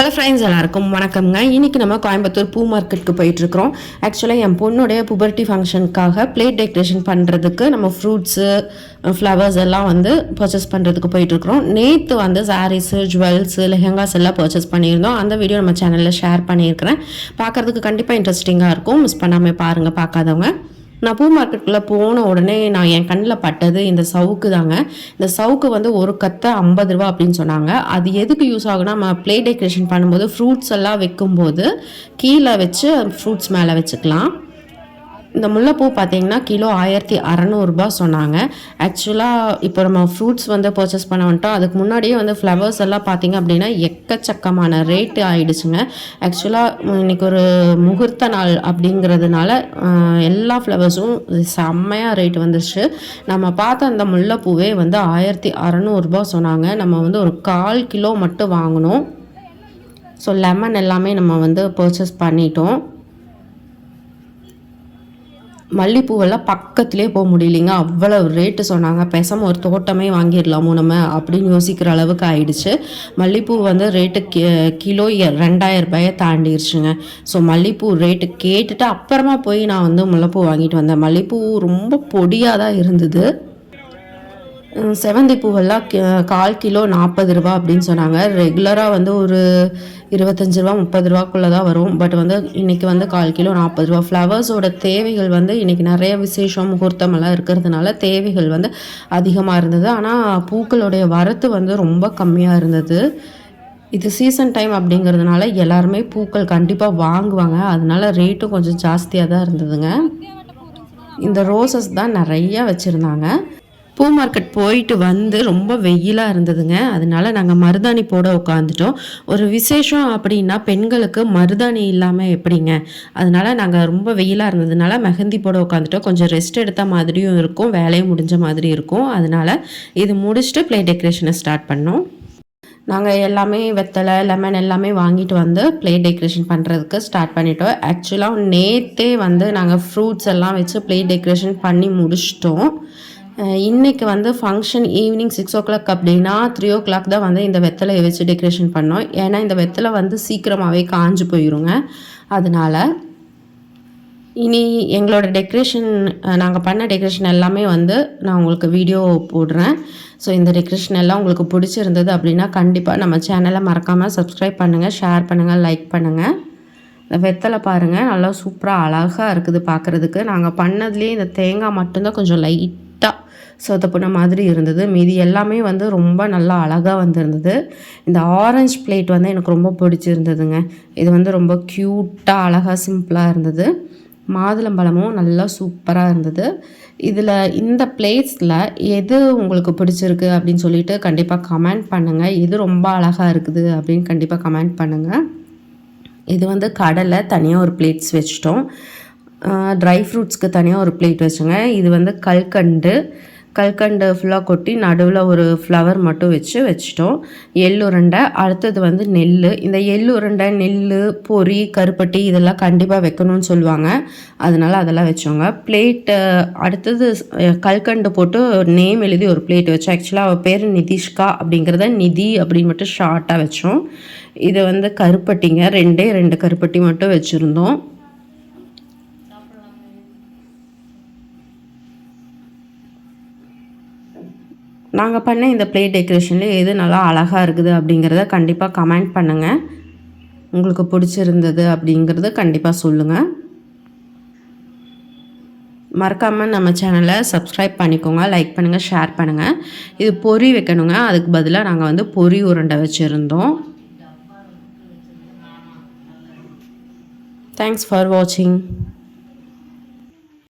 Hello friends எல்லாருக்கும் வணக்கம்ங்க. இன்றைக்கி நம்ம கோயம்புத்தூர் பூ மார்க்கெட்டுக்கு போயிட்டுருக்குறோம். ஆக்சுவலாக என் பொண்ணுடைய புபர்ட்டி ஃபங்க்ஷனுக்காக பிளேட் டெக்கரேஷன் பண்ணுறதுக்கு நம்ம ஃப்ரூட்ஸு ஃப்ளவர்ஸ் எல்லாம் வந்து பர்ச்சேஸ் பண்ணுறதுக்கு போயிட்டுருக்குறோம். நேற்று வந்து சாரீஸு ஜுவல்ஸு லெஹங்காஸ் எல்லாம் பர்ச்சேஸ் பண்ணியிருந்தோம். அந்த வீடியோ நம்ம சேனலில் ஷேர் பண்ணியிருக்கிறேன். பார்க்குறதுக்கு கண்டிப்பாக இன்ட்ரெஸ்டிங்காக இருக்கும். மிஸ் பண்ணாமல் பாருங்கள் பார்க்காதவங்க. நான் பூ மார்க்கெட்டுக்குள்ளே போன உடனே நான் என் கண்ணில் பட்டது இந்த சவுக்கு தாங்க. இந்த சவுக்கு வந்து ஒரு கத்தை ஐம்பது ரூபா அப்படின்னு சொன்னாங்க. அது எதுக்கு யூஸ் ஆகுனா நம்ம ப்ளே டெக்கரேஷன் பண்ணும்போது ஃப்ரூட்ஸ் எல்லாம் வைக்கும்போது கீழே வச்சு ஃப்ரூட்ஸ் மேலே வச்சுக்கலாம். இந்த முல்லைப்பூ பார்த்தீங்கன்னா கிலோ ஆயிரத்தி அறநூறுபா சொன்னாங்க. ஆக்சுவலாக இப்போ நம்ம ஃப்ரூட்ஸ் வந்து பர்ச்சேஸ் பண்ண வந்துட்டோம். அதுக்கு முன்னாடியே வந்து ஃப்ளவர்ஸ் எல்லாம் பார்த்தீங்க அப்படின்னா எக்கச்சக்கமான ரேட்டு ஆயிடுச்சுங்க. ஆக்சுவலாக இன்னைக்கு ஒரு முகூர்த்த நாள் அப்படிங்கிறதுனால எல்லா ஃப்ளவர்ஸும் செம்மையாக ரேட் வந்துச்சு நம்ம பார்த்த அந்த முல்லைப்பூவே வந்து ஆயிரத்தி அறநூறுபா சொன்னாங்க. நம்ம வந்து ஒரு கால் கிலோ மட்டும் வாங்கினோம் ஸோ லெமன் எல்லாமே நம்ம வந்து பர்ச்சேஸ் பண்ணிட்டோம். மல்லிப்பூவெல்லாம் பக்கத்துலேயே போக முடியலைங்க. அவ்வளோ ரேட்டு சொன்னாங்க. பேசாமல் ஒரு தோட்டமே வாங்கிடலாமோ நம்ம அப்படின்னு யோசிக்கிற அளவுக்கு ஆயிடுச்சு. மல்லிப்பூ வந்து ரேட்டு கி கிலோ ரெண்டாயிரம் ரூபாயை தாண்டிடுச்சுங்க ஸோ மல்லிப்பூ ரேட்டு கேட்டுட்டு அப்புறமா போய் நான் வந்து முல்லைப்பூ வாங்கிட்டு வந்தேன். மல்லிப்பூ ரொம்ப பொடியாக தான் இருந்தது. செவந்தி பூவெல்லாம் கால் கிலோ நாற்பது ரூபா அப்படின்னு சொன்னாங்க. ரெகுலராக வந்து ஒரு இருபத்தஞ்சி ரூபா முப்பது ரூபாக்குள்ளே தான் வரும். பட் வந்து இன்றைக்கி வந்து கால் கிலோ நாற்பது ரூபா. ஃப்ளவர்ஸோட தேவைகள் வந்து இன்றைக்கி நிறைய விசேஷம் முகூர்த்தம் எல்லாம் இருக்கிறதுனால தேவைகள் வந்து அதிகமாக இருந்தது. ஆனால் பூக்களுடைய வரத்து வந்து ரொம்ப கம்மியாக இருந்தது. இது சீசன் டைம் அப்படிங்கிறதுனால எல்லாருமே பூக்கள் கண்டிப்பாக வாங்குவாங்க. அதனால ரேட்டும் கொஞ்சம் ஜாஸ்தியாக தான் இருந்ததுங்க. இந்த ரோசஸ் தான் நிறையா வச்சுருந்தாங்க. பூ மார்க்கெட் போயிட்டு வந்து ரொம்ப வெயிலாக இருந்ததுங்க. அதனால நாங்கள் மருதாணி போட உட்காந்துட்டோம் ஒரு விசேஷம் அப்படின்னா பெண்களுக்கு மருதாணி இல்லாமல் எப்படிங்க? அதனால நாங்கள் ரொம்ப வெயிலாக இருந்ததுனால மெஹந்தி போட உட்காந்துட்டோம் கொஞ்சம் ரெஸ்ட் எடுத்த மாதிரியும் இருக்கும். வேலையும் முடிஞ்ச மாதிரி இருக்கும். அதனால இது முடிச்சுட்டு ப்ளே டெக்கரேஷனை ஸ்டார்ட் பண்ணோம். நாங்கள் எல்லாமே வெத்தலை லெமன் எல்லாமே வாங்கிட்டு வந்து ப்ளே டெக்கரேஷன் பண்ணுறதுக்கு ஸ்டார்ட் பண்ணிட்டோம். ஆக்சுவலாக நேற்றே வந்து நாங்கள் ஃப்ரூட்ஸ் எல்லாம் வச்சு ப்ளே டெக்கரேஷன் பண்ணி முடிச்சிட்டோம். இன்றைக்கி வந்து function evening six o'clock அப்படின்னா த்ரீ ஓ கிளாக் தான் வந்து இந்த வெத்தலையை வச்சு டெக்கரேஷன் பண்ணோம். ஏன்னா இந்த வெத்தலை வந்து சீக்கிரமாகவே காஞ்சு போயிருங்க. அதனால இனி எங்களோட டெக்கரேஷன் நாங்கள் பண்ண டெக்கரேஷன் எல்லாமே வந்து நான் உங்களுக்கு வீடியோ போடுறேன். ஸோ இந்த டெக்கரேஷன் எல்லாம் உங்களுக்கு பிடிச்சிருந்தது அப்படின்னா கண்டிப்பாக நம்ம சேனலை மறக்காமல் சப்ஸ்கிரைப் பண்ணுங்கள் ஷேர் பண்ணுங்கள் லைக் பண்ணுங்கள் இந்த வெத்தலை பாருங்கள் நல்லா சூப்பராக அழகாக இருக்குது பார்க்குறதுக்கு நாங்கள் பண்ணதுலேயே இந்த தேங்காய் மட்டும்தான் கொஞ்சம் லைட் லைட்டாக சொதப்புன மாதிரி இருந்தது. மீதி எல்லாமே வந்து ரொம்ப நல்லா அழகாக வந்திருந்தது. இந்த ஆரஞ்சு பிளேட் வந்து எனக்கு ரொம்ப பிடிச்சிருந்ததுங்க. இது வந்து ரொம்ப க்யூட்டாக அழகாக சிம்பிளாக இருந்தது. மாதுளம்பழமும் நல்லா சூப்பராக இருந்தது. இதில் இந்த பிளேஸில் எது உங்களுக்கு பிடிச்சிருக்கு அப்படின்னு சொல்லிட்டு கண்டிப்பாக கமெண்ட் பண்ணுங்கள் எது ரொம்ப அழகாக இருக்குது அப்படின்னு கண்டிப்பாக கமெண்ட் பண்ணுங்கள் இது வந்து கடலை தனியாக ஒரு பிளேட்ஸ் வச்சிட்டோம். ட்ரை ஃப்ரூட்ஸ்க்கு தனியாக ஒரு பிளேட் வச்சுங்க. இது வந்து கல்கண்டு. கல்கண்டு ஃபுல்லாக கொட்டி நடுவில் ஒரு ஃப்ளவர் மட்டும் வச்சு வச்சிட்டோம். எள்ளுருண்டை அடுத்தது வந்து நெல் இந்த எள்ளுருண்டை நெல் பொரி கருப்பட்டி இதெல்லாம் கண்டிப்பாக வைக்கணும்னு சொல்லுவாங்க. அதனால அதெல்லாம் வச்சோங்க. பிளேட்டு அடுத்தது கல்கண்டு போட்டு நேம் எழுதி ஒரு பிளேட் வச்சோம். ஆக்சுவலாக அவள் பேர் நிதிஷ்கா அப்படிங்கிறத நிதி அப்படின்னு மட்டும் ஷார்ட்டாக வச்சோம். இது வந்து கருப்பட்டிங்க. ரெண்டே ரெண்டு கருப்பட்டி மட்டும் வச்சுருந்தோம். நாங்கள் பண்ண இந்த பிளேட் டெக்கரேஷனில் எது நல்லா அழகாக இருக்குது அப்படிங்கிறத கண்டிப்பாக கமெண்ட் பண்ணுங்கள் உங்களுக்கு பிடிச்சிருந்தது அப்படிங்கிறத கண்டிப்பாக சொல்லுங்கள் மறக்காமல் நம்ம சேனலை சப்ஸ்கிரைப் பண்ணிக்கோங்க லைக் பண்ணுங்கள் ஷேர் பண்ணுங்கள் இது பொரி வைக்கணுங்க அதுக்கு பதிலாக நாங்கள் வந்து பொரி உருண்டை வச்சுருந்தோம். தேங்க்ஸ் ஃபார் வாட்சிங்